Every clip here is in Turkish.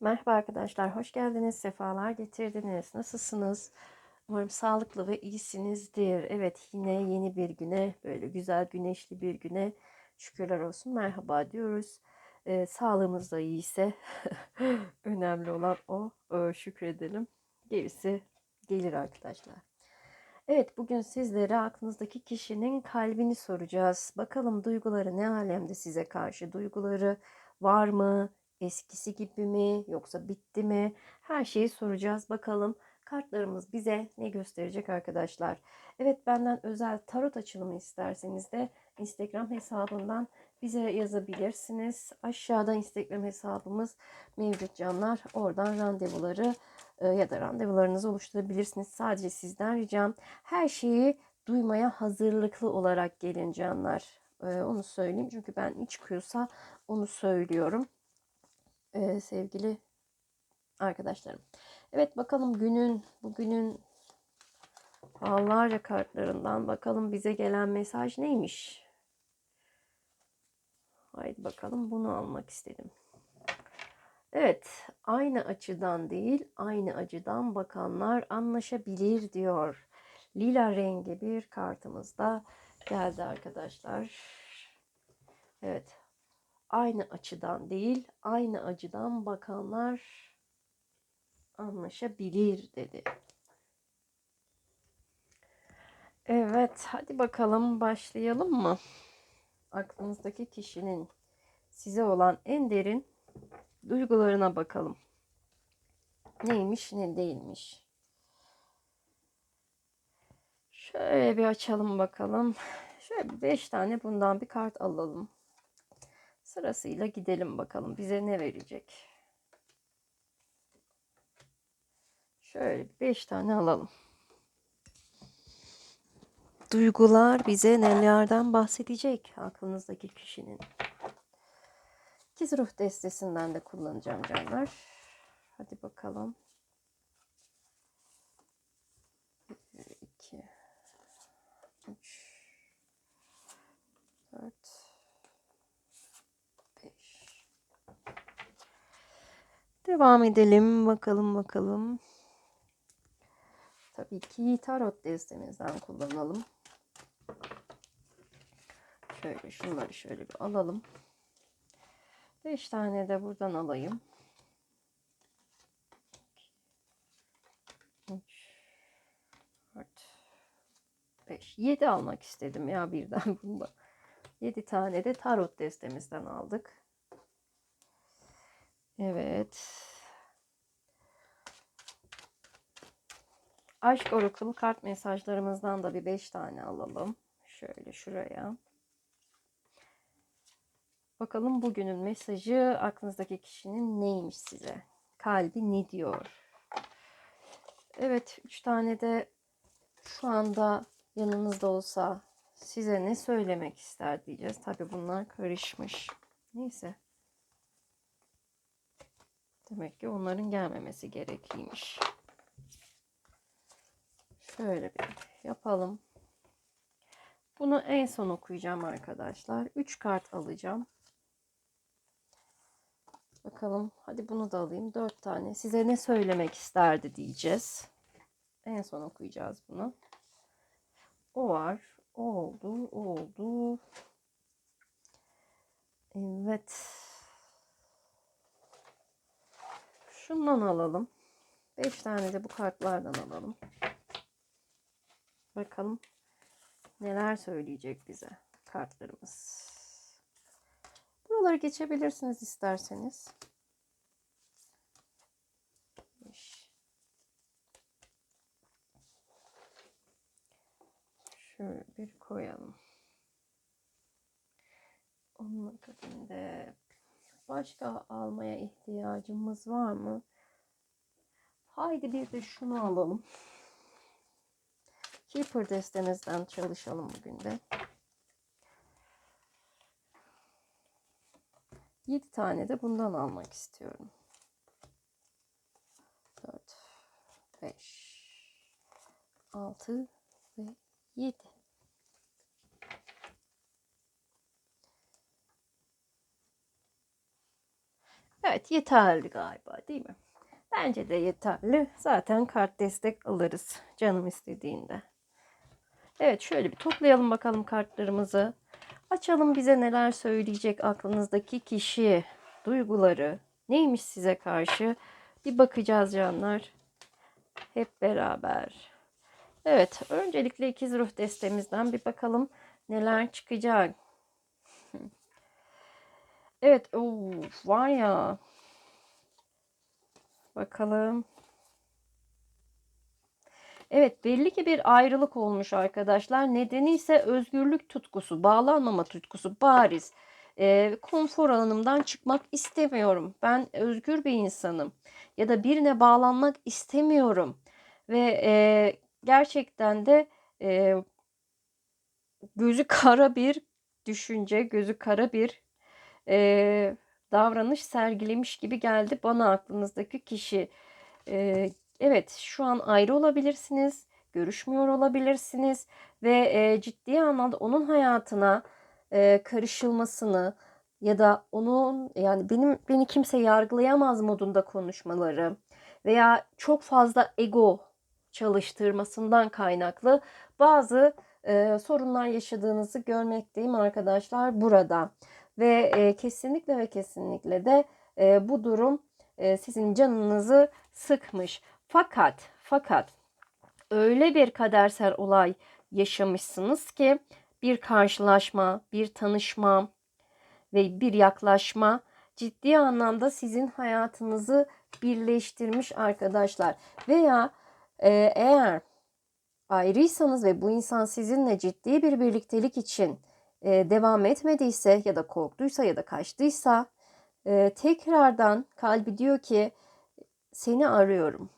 Merhaba arkadaşlar, hoş geldiniz, sefalar getirdiniz. Nasılsınız? Umarım sağlıklı ve iyisinizdir. Evet, yine yeni bir güne, böyle güzel güneşli bir güne şükürler olsun. Merhaba diyoruz. Ee, sağlığımız da iyiyse önemli olan o. Ee, şükredelim. Gerisi gelir arkadaşlar. Evet, bugün sizlere aklınızdaki kişinin kalbini soracağız. Bakalım duyguları ne alemde size karşı? Duyguları var mı? Eskisi gibi mi yoksa bitti mi? Her şeyi soracağız. Bakalım kartlarımız bize ne gösterecek arkadaşlar. Evet benden özel tarot açılımı isterseniz de Instagram hesabından bize yazabilirsiniz. Aşağıda Instagram hesabımız mevcut canlar. Oradan randevuları e, ya da randevularınızı oluşturabilirsiniz. Sadece sizden ricam her şeyi duymaya hazırlıklı olarak gelin canlar. E, onu söyleyeyim çünkü ben ne çıkıyorsa onu söylüyorum e, sevgili arkadaşlarım. Evet bakalım günün bugünün ağlarca kartlarından bakalım bize gelen mesaj neymiş? Haydi bakalım bunu almak istedim. Evet, aynı açıdan değil, aynı acıdan bakanlar anlaşabilir diyor. Lila rengi bir kartımız da geldi arkadaşlar. Evet, aynı açıdan değil, aynı acıdan bakanlar anlaşabilir dedi. Evet, hadi bakalım başlayalım mı? Aklınızdaki kişinin size olan en derin duygularına bakalım. Neymiş, ne değilmiş. Şöyle bir açalım bakalım. Şöyle beş tane bundan bir kart alalım. Sırasıyla gidelim bakalım bize ne verecek. Şöyle 5 tane alalım. Duygular bize nelerden bahsedecek aklınızdaki kişinin. İkiz ruh destesinden de kullanacağım canlar. Hadi bakalım. Devam edelim. Bakalım bakalım. Tabii ki tarot destemizden kullanalım. Şöyle şunları şöyle bir alalım. 5 tane de buradan alayım. 3 4 5 7 almak istedim ya birden bunda. 7 tane de tarot destemizden aldık. Evet. Aşk Oracle kart mesajlarımızdan da bir 5 tane alalım. Şöyle şuraya. Bakalım bugünün mesajı aklınızdaki kişinin neymiş size? Kalbi ne diyor? Evet 3 tane de şu anda yanınızda olsa size ne söylemek ister diyeceğiz. Tabi bunlar karışmış. Neyse. Demek ki onların gelmemesi gerekliymiş. Şöyle bir yapalım. Bunu en son okuyacağım arkadaşlar. 3 kart alacağım. Bakalım. Hadi bunu da alayım. 4 tane. Size ne söylemek isterdi diyeceğiz. En son okuyacağız bunu. O var. O oldu. O oldu. Evet. Şundan alalım. 5 tane de bu kartlardan alalım. Bakalım neler söyleyecek bize kartlarımız. Buraları geçebilirsiniz isterseniz. Şöyle bir koyalım. Onun akabinde Başka almaya ihtiyacımız var mı? Haydi bir de şunu alalım. Keeper destemizden çalışalım bugün de. 7 tane de bundan almak istiyorum. 4 5 6 ve 7 Evet yeterli galiba değil mi? Bence de yeterli. Zaten kart destek alırız canım istediğinde. Evet şöyle bir toplayalım bakalım kartlarımızı. Açalım bize neler söyleyecek aklınızdaki kişi, duyguları, neymiş size karşı. Bir bakacağız canlar. Hep beraber. Evet öncelikle ikiz ruh destemizden bir bakalım neler çıkacak. Evet of, var ya. Bakalım. Evet belli ki bir ayrılık olmuş arkadaşlar. Nedeni ise özgürlük tutkusu, bağlanmama tutkusu bariz. E, konfor alanımdan çıkmak istemiyorum. Ben özgür bir insanım. Ya da birine bağlanmak istemiyorum. Ve e, gerçekten de e, gözü kara bir düşünce, gözü kara bir e, davranış sergilemiş gibi geldi bana aklınızdaki kişi. E, evet şu an ayrı olabilirsiniz, görüşmüyor olabilirsiniz ve e, ciddi anlamda onun hayatına e, karışılmasını ya da onun yani benim beni kimse yargılayamaz modunda konuşmaları veya çok fazla ego çalıştırmasından kaynaklı bazı e, sorunlar yaşadığınızı görmekteyim arkadaşlar burada. Ve e, kesinlikle ve kesinlikle de e, bu durum e, sizin canınızı sıkmış. Fakat fakat öyle bir kadersel olay yaşamışsınız ki bir karşılaşma, bir tanışma ve bir yaklaşma ciddi anlamda sizin hayatınızı birleştirmiş arkadaşlar. Veya e, eğer ayrıysanız ve bu insan sizinle ciddi bir birliktelik için e, devam etmediyse ya da korktuysa ya da kaçtıysa e, tekrardan kalbi diyor ki seni arıyorum.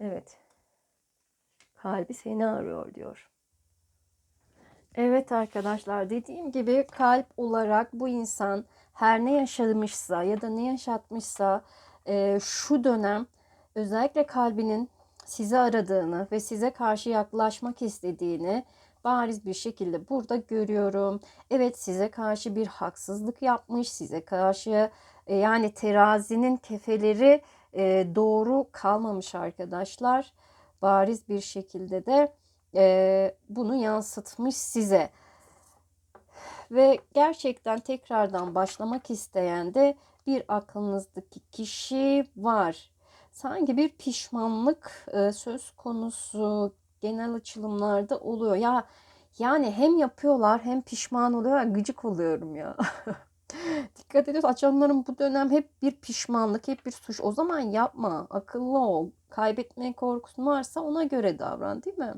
Evet. Kalbi seni arıyor diyor. Evet arkadaşlar dediğim gibi kalp olarak bu insan her ne yaşamışsa ya da ne yaşatmışsa e, şu dönem özellikle kalbinin sizi aradığını ve size karşı yaklaşmak istediğini bariz bir şekilde burada görüyorum. Evet size karşı bir haksızlık yapmış, size karşı e, yani terazinin kefeleri e, doğru kalmamış arkadaşlar. Bariz bir şekilde de e, bunu yansıtmış size. Ve gerçekten tekrardan başlamak isteyen de bir aklınızdaki kişi var. Sanki bir pişmanlık söz konusu genel açılımlarda oluyor. Ya yani hem yapıyorlar hem pişman oluyor. Gıcık oluyorum ya. Dikkat ediyoruz açanların bu dönem hep bir pişmanlık, hep bir suç. O zaman yapma, akıllı ol. Kaybetme korkusun varsa ona göre davran değil mi?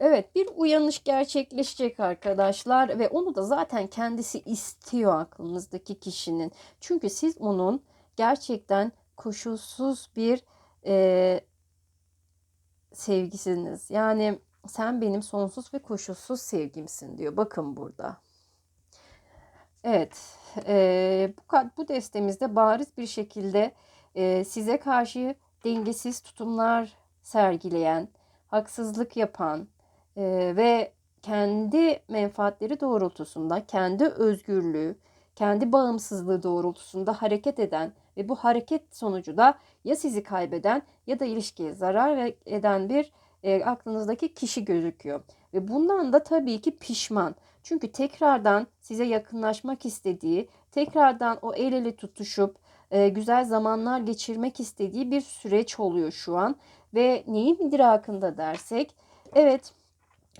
Evet bir uyanış gerçekleşecek arkadaşlar ve onu da zaten kendisi istiyor aklınızdaki kişinin. Çünkü siz onun gerçekten koşulsuz bir e, sevgisiniz. Yani sen benim sonsuz ve koşulsuz sevgimsin diyor. Bakın burada. Evet, e, bu, bu destemizde bariz bir şekilde e, size karşı dengesiz tutumlar sergileyen, haksızlık yapan e, ve kendi menfaatleri doğrultusunda, kendi özgürlüğü, kendi bağımsızlığı doğrultusunda hareket eden ve bu hareket sonucu da ya sizi kaybeden ya da ilişkiye zarar eden bir e, aklınızdaki kişi gözüküyor. Ve bundan da tabii ki pişman. Çünkü tekrardan size yakınlaşmak istediği, tekrardan o el ele tutuşup e, güzel zamanlar geçirmek istediği bir süreç oluyor şu an. Ve neyin idrakında dersek, evet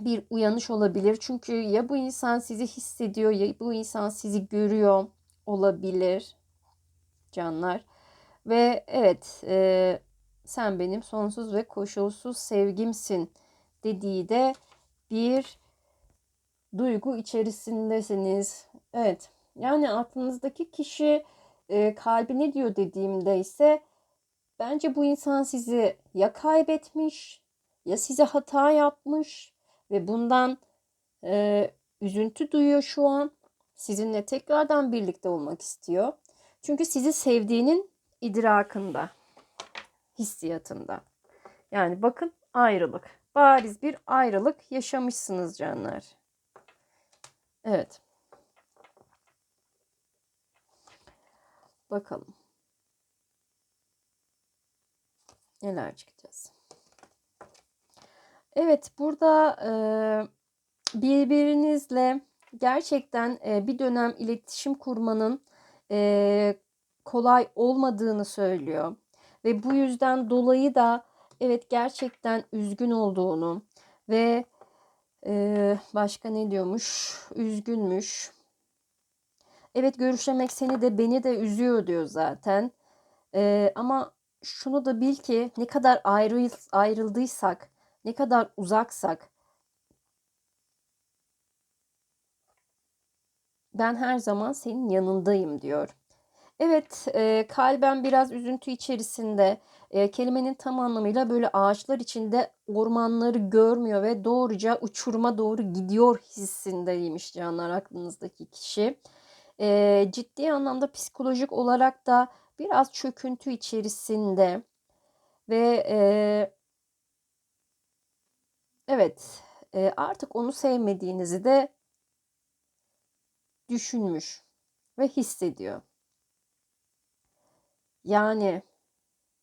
bir uyanış olabilir. Çünkü ya bu insan sizi hissediyor ya bu insan sizi görüyor olabilir canlar. Ve evet e, sen benim sonsuz ve koşulsuz sevgimsin dediği de bir duygu içerisindesiniz. Evet yani aklınızdaki kişi e, kalbi ne diyor dediğimde ise bence bu insan sizi ya kaybetmiş ya size hata yapmış ve bundan e, üzüntü duyuyor şu an. Sizinle tekrardan birlikte olmak istiyor. Çünkü sizi sevdiğinin idrakında, hissiyatında. Yani bakın ayrılık. Bariz bir ayrılık yaşamışsınız canlar. Evet. Bakalım. Neler çıkacağız. Evet burada e, birbirinizle gerçekten e, bir dönem iletişim kurmanın e, kolay olmadığını söylüyor. Ve bu yüzden dolayı da evet gerçekten üzgün olduğunu ve e, başka ne diyormuş? Üzgünmüş. Evet görüşemek seni de beni de üzüyor diyor zaten. E, ama şunu da bil ki ne kadar ayrı, ayrıldıysak, ne kadar uzaksak ben her zaman senin yanındayım diyor. Evet, e, kalben biraz üzüntü içerisinde. E, kelimenin tam anlamıyla böyle ağaçlar içinde ormanları görmüyor ve doğruca uçuruma doğru gidiyor hissindeymiş canlar aklınızdaki kişi. E, ciddi anlamda psikolojik olarak da biraz çöküntü içerisinde ve e, evet e, artık onu sevmediğinizi de düşünmüş ve hissediyor. Yani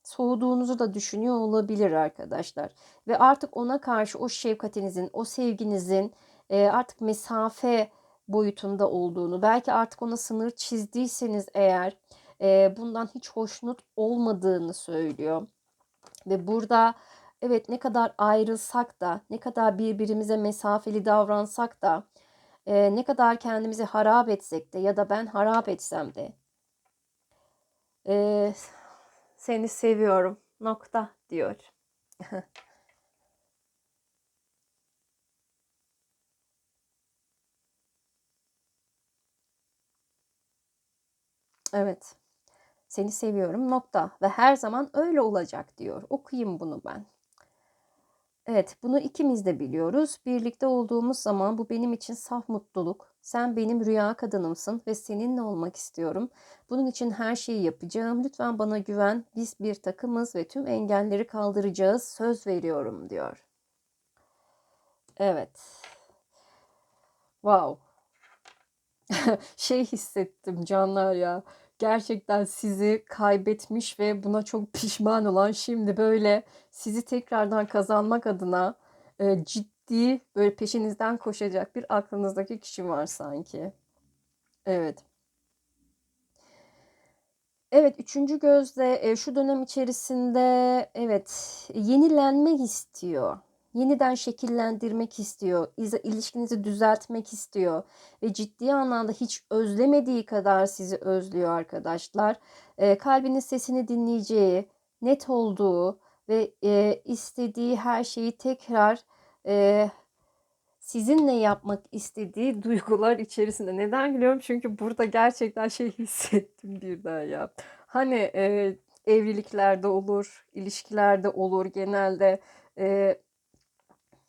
soğuduğunuzu da düşünüyor olabilir arkadaşlar. Ve artık ona karşı o şefkatinizin, o sevginizin e, artık mesafe boyutunda olduğunu, belki artık ona sınır çizdiyseniz eğer e, bundan hiç hoşnut olmadığını söylüyor. Ve burada evet ne kadar ayrılsak da, ne kadar birbirimize mesafeli davransak da, e, ne kadar kendimizi harap etsek de ya da ben harap etsem de e, seni seviyorum nokta diyor. evet. Seni seviyorum nokta ve her zaman öyle olacak diyor. Okuyayım bunu ben. Evet, bunu ikimiz de biliyoruz. Birlikte olduğumuz zaman bu benim için saf mutluluk. Sen benim rüya kadınımsın ve seninle olmak istiyorum. Bunun için her şeyi yapacağım. Lütfen bana güven. Biz bir takımız ve tüm engelleri kaldıracağız. Söz veriyorum diyor. Evet. Wow. şey hissettim canlar ya gerçekten sizi kaybetmiş ve buna çok pişman olan şimdi böyle sizi tekrardan kazanmak adına e, ciddi böyle peşinizden koşacak bir aklınızdaki kişi var sanki. Evet. Evet, üçüncü gözde e, şu dönem içerisinde evet yenilenmek istiyor yeniden şekillendirmek istiyor, ilişkinizi düzeltmek istiyor ve ciddi anlamda hiç özlemediği kadar sizi özlüyor arkadaşlar. E, kalbinin sesini dinleyeceği, net olduğu ve e, istediği her şeyi tekrar e, sizinle yapmak istediği duygular içerisinde. Neden gülüyorum? Çünkü burada gerçekten şey hissettim birden ya. Hani e, evliliklerde olur, ilişkilerde olur genelde. E,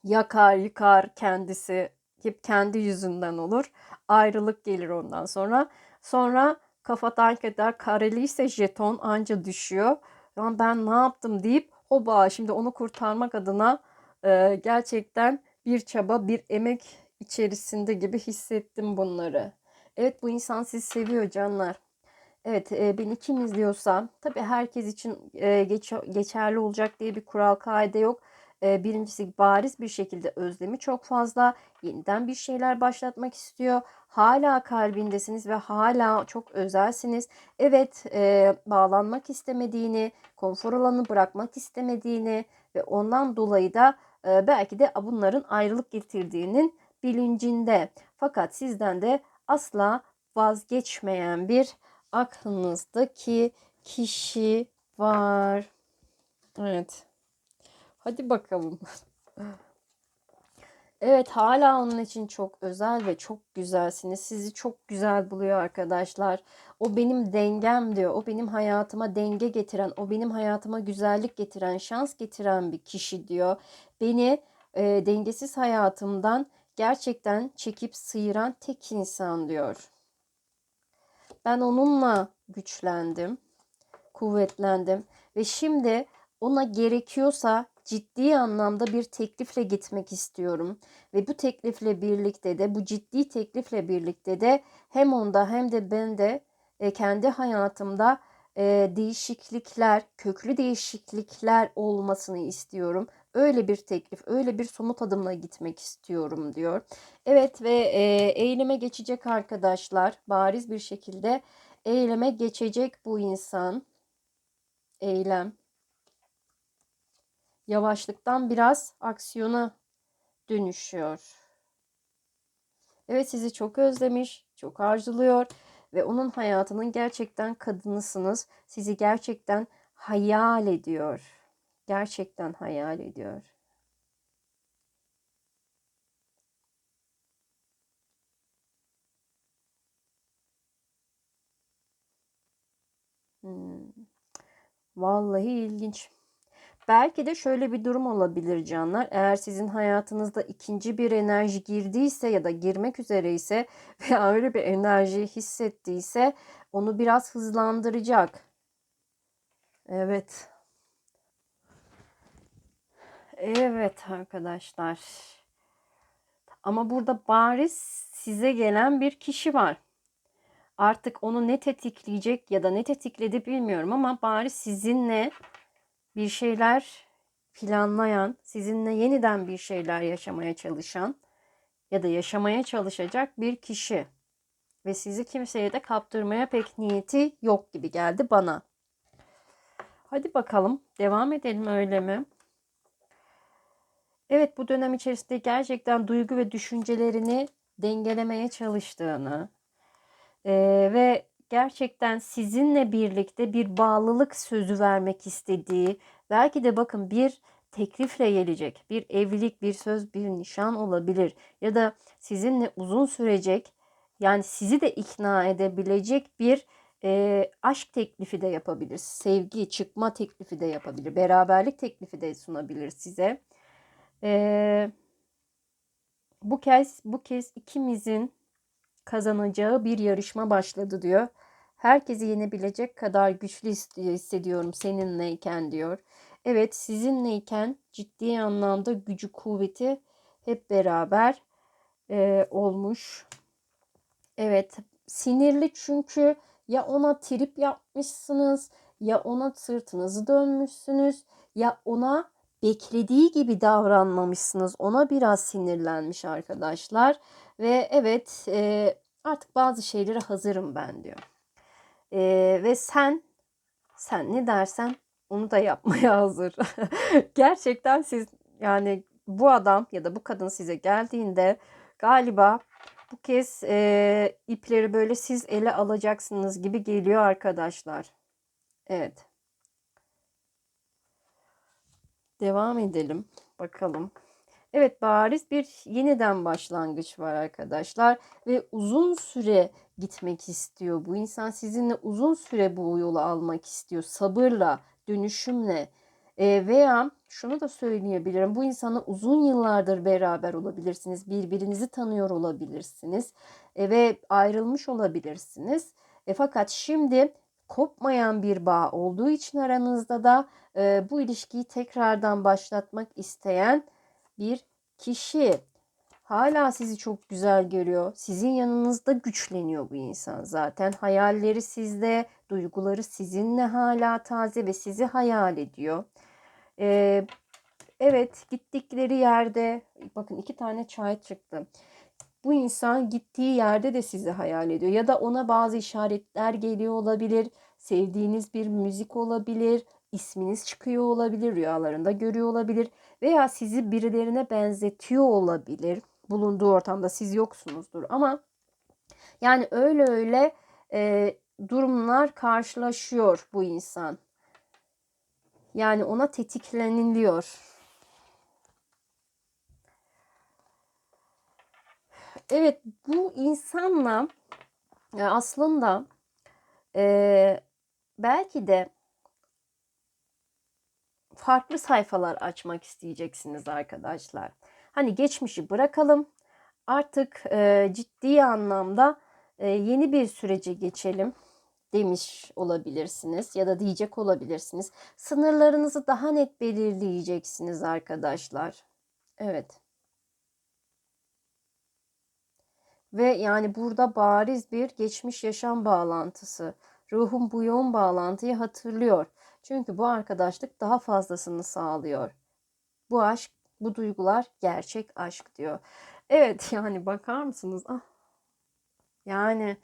yakar yıkar kendisi hep kendi yüzünden olur. Ayrılık gelir ondan sonra. Sonra kafadan keder kareliyse jeton anca düşüyor. Yani ben ne yaptım deyip hoba şimdi onu kurtarmak adına e, gerçekten bir çaba bir emek içerisinde gibi hissettim bunları. Evet bu insan sizi seviyor canlar. Evet e, beni kim izliyorsa tabii herkes için e, geç, geçerli olacak diye bir kural kaide yok. Birincisi bariz bir şekilde özlemi çok fazla. Yeniden bir şeyler başlatmak istiyor. Hala kalbindesiniz ve hala çok özelsiniz. Evet bağlanmak istemediğini, konfor alanı bırakmak istemediğini ve ondan dolayı da belki de bunların ayrılık getirdiğinin bilincinde. Fakat sizden de asla vazgeçmeyen bir aklınızdaki kişi var. Evet. Hadi bakalım. Evet hala onun için çok özel ve çok güzelsiniz. Sizi çok güzel buluyor arkadaşlar. O benim dengem diyor. O benim hayatıma denge getiren, o benim hayatıma güzellik getiren, şans getiren bir kişi diyor. Beni e, dengesiz hayatımdan gerçekten çekip sıyıran tek insan diyor. Ben onunla güçlendim, kuvvetlendim ve şimdi ona gerekiyorsa ciddi anlamda bir teklifle gitmek istiyorum. Ve bu teklifle birlikte de bu ciddi teklifle birlikte de hem onda hem de bende e, kendi hayatımda e, değişiklikler, köklü değişiklikler olmasını istiyorum. Öyle bir teklif, öyle bir somut adımla gitmek istiyorum diyor. Evet ve e, eyleme geçecek arkadaşlar. Bariz bir şekilde eyleme geçecek bu insan. Eylem. Yavaşlıktan biraz aksiyona dönüşüyor. Evet sizi çok özlemiş, çok arzuluyor ve onun hayatının gerçekten kadınısınız. Sizi gerçekten hayal ediyor. Gerçekten hayal ediyor. Hmm. Vallahi ilginç. Belki de şöyle bir durum olabilir canlar. Eğer sizin hayatınızda ikinci bir enerji girdiyse ya da girmek üzere ise veya öyle bir enerji hissettiyse onu biraz hızlandıracak. Evet. Evet arkadaşlar. Ama burada bariz size gelen bir kişi var. Artık onu ne tetikleyecek ya da ne tetikledi bilmiyorum ama bari sizinle bir şeyler planlayan, sizinle yeniden bir şeyler yaşamaya çalışan ya da yaşamaya çalışacak bir kişi ve sizi kimseye de kaptırmaya pek niyeti yok gibi geldi bana. Hadi bakalım devam edelim öyle mi? Evet bu dönem içerisinde gerçekten duygu ve düşüncelerini dengelemeye çalıştığını e, ve gerçekten sizinle birlikte bir bağlılık sözü vermek istediği, belki de bakın bir teklifle gelecek, bir evlilik, bir söz, bir nişan olabilir ya da sizinle uzun sürecek, yani sizi de ikna edebilecek bir e, aşk teklifi de yapabilir, sevgi, çıkma teklifi de yapabilir, beraberlik teklifi de sunabilir size. E, bu kez bu kez ikimizin kazanacağı bir yarışma başladı diyor. Herkesi yenebilecek kadar güçlü hissediyorum seninleyken diyor. Evet sizinleyken ciddi anlamda gücü kuvveti hep beraber e, olmuş. Evet sinirli çünkü ya ona trip yapmışsınız ya ona sırtınızı dönmüşsünüz ya ona beklediği gibi davranmamışsınız. Ona biraz sinirlenmiş arkadaşlar. Ve evet e, artık bazı şeylere hazırım ben diyor. E, ve sen sen ne dersen onu da yapmaya hazır. Gerçekten siz yani bu adam ya da bu kadın size geldiğinde galiba bu kez e, ipleri böyle siz ele alacaksınız gibi geliyor arkadaşlar. Evet. Devam edelim. Bakalım. Evet bariz bir yeniden başlangıç var arkadaşlar ve uzun süre gitmek istiyor. Bu insan sizinle uzun süre bu yolu almak istiyor. Sabırla, dönüşümle e, veya şunu da söyleyebilirim. Bu insanla uzun yıllardır beraber olabilirsiniz. Birbirinizi tanıyor olabilirsiniz e, ve ayrılmış olabilirsiniz. E, fakat şimdi kopmayan bir bağ olduğu için aranızda da e, bu ilişkiyi tekrardan başlatmak isteyen bir kişi hala sizi çok güzel görüyor. Sizin yanınızda güçleniyor bu insan zaten. Hayalleri sizde, duyguları sizinle hala taze ve sizi hayal ediyor. Ee, evet gittikleri yerde bakın iki tane çay çıktı. Bu insan gittiği yerde de sizi hayal ediyor ya da ona bazı işaretler geliyor olabilir. Sevdiğiniz bir müzik olabilir, isminiz çıkıyor olabilir, rüyalarında görüyor olabilir veya sizi birilerine benzetiyor olabilir. Bulunduğu ortamda siz yoksunuzdur ama yani öyle öyle e, durumlar karşılaşıyor bu insan. Yani ona tetikleniliyor. Evet bu insanla e, aslında e, belki de farklı sayfalar açmak isteyeceksiniz arkadaşlar. Hani geçmişi bırakalım. Artık e, ciddi anlamda e, yeni bir sürece geçelim demiş olabilirsiniz ya da diyecek olabilirsiniz. Sınırlarınızı daha net belirleyeceksiniz arkadaşlar. Evet. Ve yani burada bariz bir geçmiş yaşam bağlantısı. Ruhum bu yoğun bağlantıyı hatırlıyor. Çünkü bu arkadaşlık daha fazlasını sağlıyor. Bu aşk, bu duygular gerçek aşk diyor. Evet yani bakar mısınız? Ah. Yani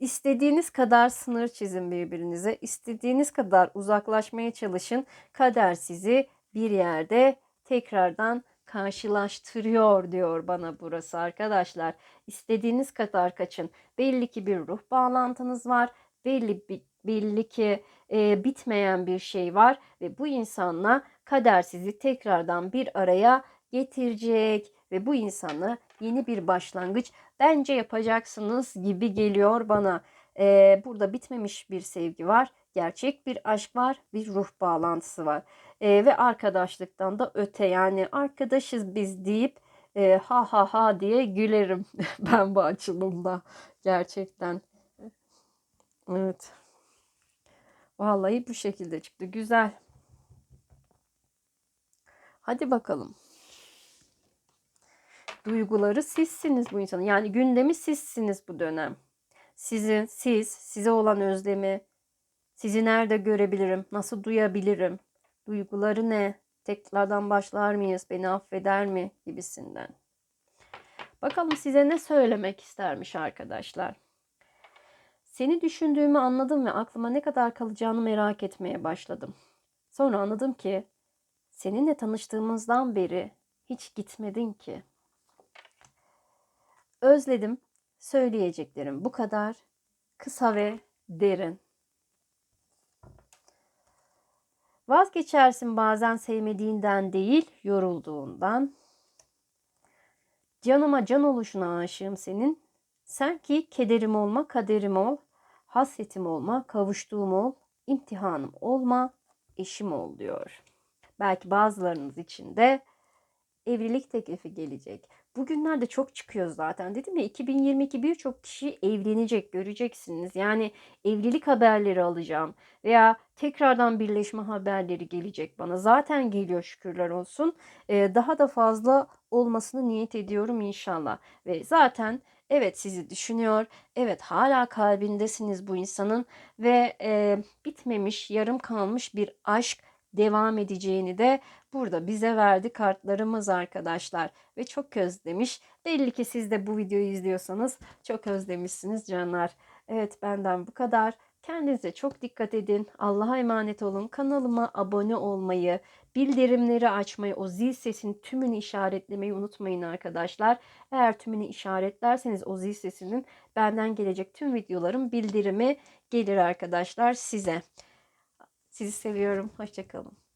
istediğiniz kadar sınır çizin birbirinize. istediğiniz kadar uzaklaşmaya çalışın. Kader sizi bir yerde tekrardan karşılaştırıyor diyor bana burası arkadaşlar. İstediğiniz kadar kaçın. Belli ki bir ruh bağlantınız var. Belli belli ki e, bitmeyen bir şey var ve bu insanla kader sizi tekrardan bir araya getirecek ve bu insanla yeni bir başlangıç bence yapacaksınız gibi geliyor bana. Ee, burada bitmemiş bir sevgi var, gerçek bir aşk var, bir ruh bağlantısı var ee, ve arkadaşlıktan da öte yani arkadaşız biz deyip e, ha ha ha diye gülerim ben bu açılımda gerçekten. Evet. Vallahi bu şekilde çıktı. Güzel. Hadi bakalım duyguları sizsiniz bu insanın. Yani gündemi sizsiniz bu dönem. Sizin, siz, size olan özlemi, sizi nerede görebilirim, nasıl duyabilirim, duyguları ne, tekrardan başlar mıyız, beni affeder mi gibisinden. Bakalım size ne söylemek istermiş arkadaşlar. Seni düşündüğümü anladım ve aklıma ne kadar kalacağını merak etmeye başladım. Sonra anladım ki seninle tanıştığımızdan beri hiç gitmedin ki. Özledim. Söyleyeceklerim bu kadar. Kısa ve derin. Vazgeçersin bazen sevmediğinden değil, yorulduğundan. Canıma can oluşuna aşığım senin. Sen ki kederim olma, kaderim ol. Hasretim olma, kavuştuğum ol. imtihanım olma, eşim ol diyor. Belki bazılarınız için de evlilik teklifi gelecek. Bugünlerde çok çıkıyor zaten. Dedim ya 2022 birçok kişi evlenecek göreceksiniz. Yani evlilik haberleri alacağım veya tekrardan birleşme haberleri gelecek bana. Zaten geliyor şükürler olsun. Ee, daha da fazla olmasını niyet ediyorum inşallah. Ve zaten evet sizi düşünüyor. Evet hala kalbindesiniz bu insanın ve e, bitmemiş, yarım kalmış bir aşk devam edeceğini de burada bize verdi kartlarımız arkadaşlar. Ve çok özlemiş. Belli ki siz de bu videoyu izliyorsanız çok özlemişsiniz canlar. Evet benden bu kadar. Kendinize çok dikkat edin. Allah'a emanet olun. Kanalıma abone olmayı, bildirimleri açmayı, o zil sesinin tümünü işaretlemeyi unutmayın arkadaşlar. Eğer tümünü işaretlerseniz o zil sesinin benden gelecek tüm videoların bildirimi gelir arkadaşlar size. Sizi seviyorum. Hoşçakalın.